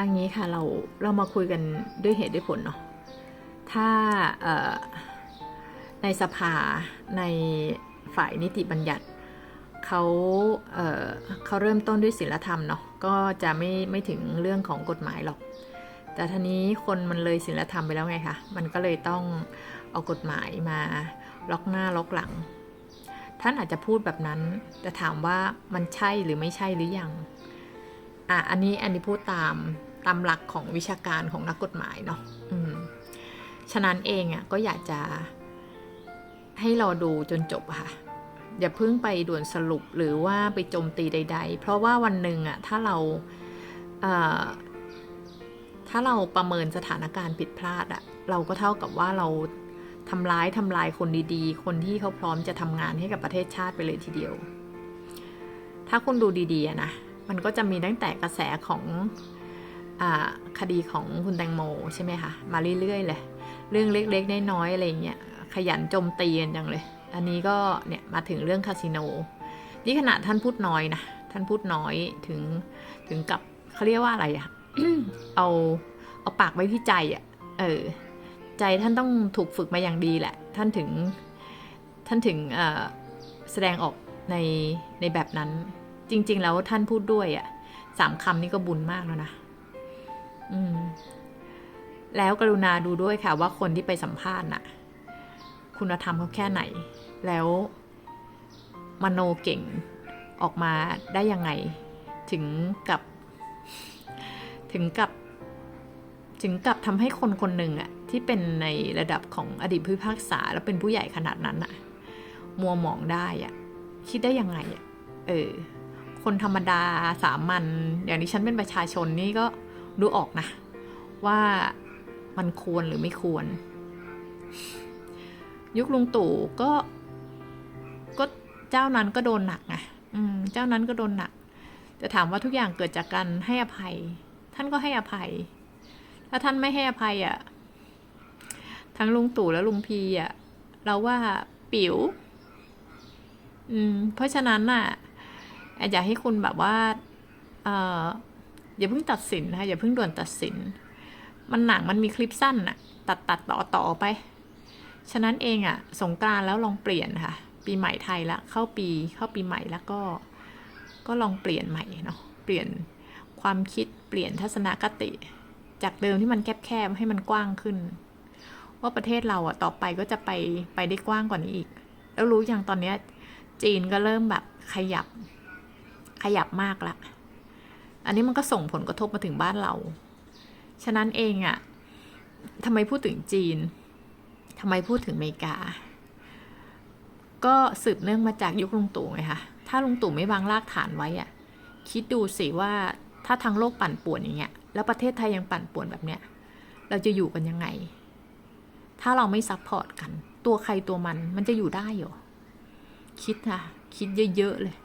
อันนี้ค่ะเราเรามาคุยกันด้วยเหตุด้วยผลเนาะถ้าในสภาในฝ่ายนิติบัญญัติเขาเเขาเริ่มต้นด้วยศีลธรรมเนาะก็จะไม่ไม่ถึงเรื่องของกฎหมายหรอก แต่ทีนี้คนมันเลยศีลธรรมไปแล้วไงคะมันก็เลยต้องเอากฎหมายมาล็อกหน้าล็อกหลัง ท่านอาจจะพูดแบบนั้น แต่ถามว่ามันใช่หรือไม่ใช่หรือยังอะอันนี้อันนี้พูดตาม ตามหลักของวิชาการของนักกฎหมายเนาะฉะนั้นเองอะก็อยากจะ ให้เราดูจนจบค่ะ อย่าเพิ่งไปด่วนสรุปหรือว่าไปโจมตีใด ๆ เพราะว่าวันหนึ่งอะถ้าเราเถ้าเราประเมินสถานการณ์ผิดพลาดอะเราก็เท่ากับว่าเราทำร้ายทำลายคนดีๆ คนที่เขาพร้อมจะทำงานให้กับประเทศชาติไปเลยทีเดียว ถ้าคุณดูดีๆนะ มันก็จะมีตั้งแต่กระแสของ คดีของคุณแตงโมใช่ไหมคะมาเรื่อยๆเลย เรื่องเล็กๆน้อยๆอะไรเงี้ยขยันโจมตีกันจังเลย อันนี้ก็เนี่ยมาถึงเรื่องคาสิโนนี่ขณะท่านพูดน้อยนะท่านพูดน้อยถึงถึงกับเขาเรียกว่าอะไรอะเอาเอาปากไว้ที่ใจอะเออใจท่านต้องถูกฝึกมาอย่างดีแหละ ท่านถึงท่านถึงแสดงออกในในแบบนั้นจริง ๆ แล้วท่านพูดด้วยอะ่ะสามคำนี้ก็บุญมากแล้วนะ แล้วกรุณาดูด้วยค่ะว่าคนที่ไปสัมภาษณ์น่ะ คุณธรรมเขาแค่ไหน แล้วมโนเก่งออกมาได้ยังไง ถึงกับ ถึงกับ ถึงกับทำให้คนคนหนึ่งอะที่เป็นในระดับของอดีตผู้พิพากษา แล้วเป็นผู้ใหญ่ขนาดนั้นอะมัวหมองได้อะคิดได้ยังไงอะเออ คนธรรมดาสามัญอย่างที่ฉันเป็นประชาชนนี่ก็ ดูออกนะ ว่ามันควรหรือไม่ควร ยุคลุงตู่ก็ ก็เจ้านั้นก็โดนหนักไงเจ้านั้นก็โดนหนักแต่ถามว่าทุกอย่างเกิดจากการให้อภัย ท่านก็ให้อภัย ถ้าท่านไม่ให้อภัยอะ่ะ ทั้งลุงตู่และลุงพีอะ่ะ เราว่าปิ๋วอืม เพราะฉะนั้นน่ะอยากให้คุณแบบว่า เอ่อ อย่าเพิ่งตัดสินนะคะอย่าเพิ่งด่วนตัดสิน มันหนังมันมีคลิปสั้นน่ะตัดตัดต่อต่อไป ฉะนั้นเองอะสงกรานแล้วลองเปลี่ยนค่ะ ปีใหม่ไทยละเข้าปีเข้าปีใหม่แล้วก็ ก็ลองเปลี่ยนใหม่เนาะเปลี่ยนความคิดเปลี่ยนทัศนคติ จากเดิมที่มันแคบๆให้มันกว้างขึ้น ว่าประเทศเราอะต่อไปก็จะไปไปได้กว้างกว่านี้อีก แล้วรู้อย่างตอนเนี้ยจีนก็เริ่มแบบขยับขยับมากละ อันนี้มันก็ส่งผลกระทบมาถึงบ้านเรา ฉะนั้นเองอะทำไมพูดถึงจีนทำไมพูดถึงอเมริกา ก็สืบเนื่องมาจากยุคลุงตู่ไงคะ ถ้าลุงตู่ไม่วางรากฐานไว้อะคิดดูสิว่าถ้าทั้งโลกปั่นป่วนอย่างเงี้ย แล้วประเทศไทยยังปั่นป่วนแบบเนี้ย เราจะอยู่กันยังไง ถ้าเราไม่ซัพพอร์ตกัน ตัวใครตัวมัน มันจะอยู่ได้เหรอ คิดค่ะ คิดเยอะๆเลย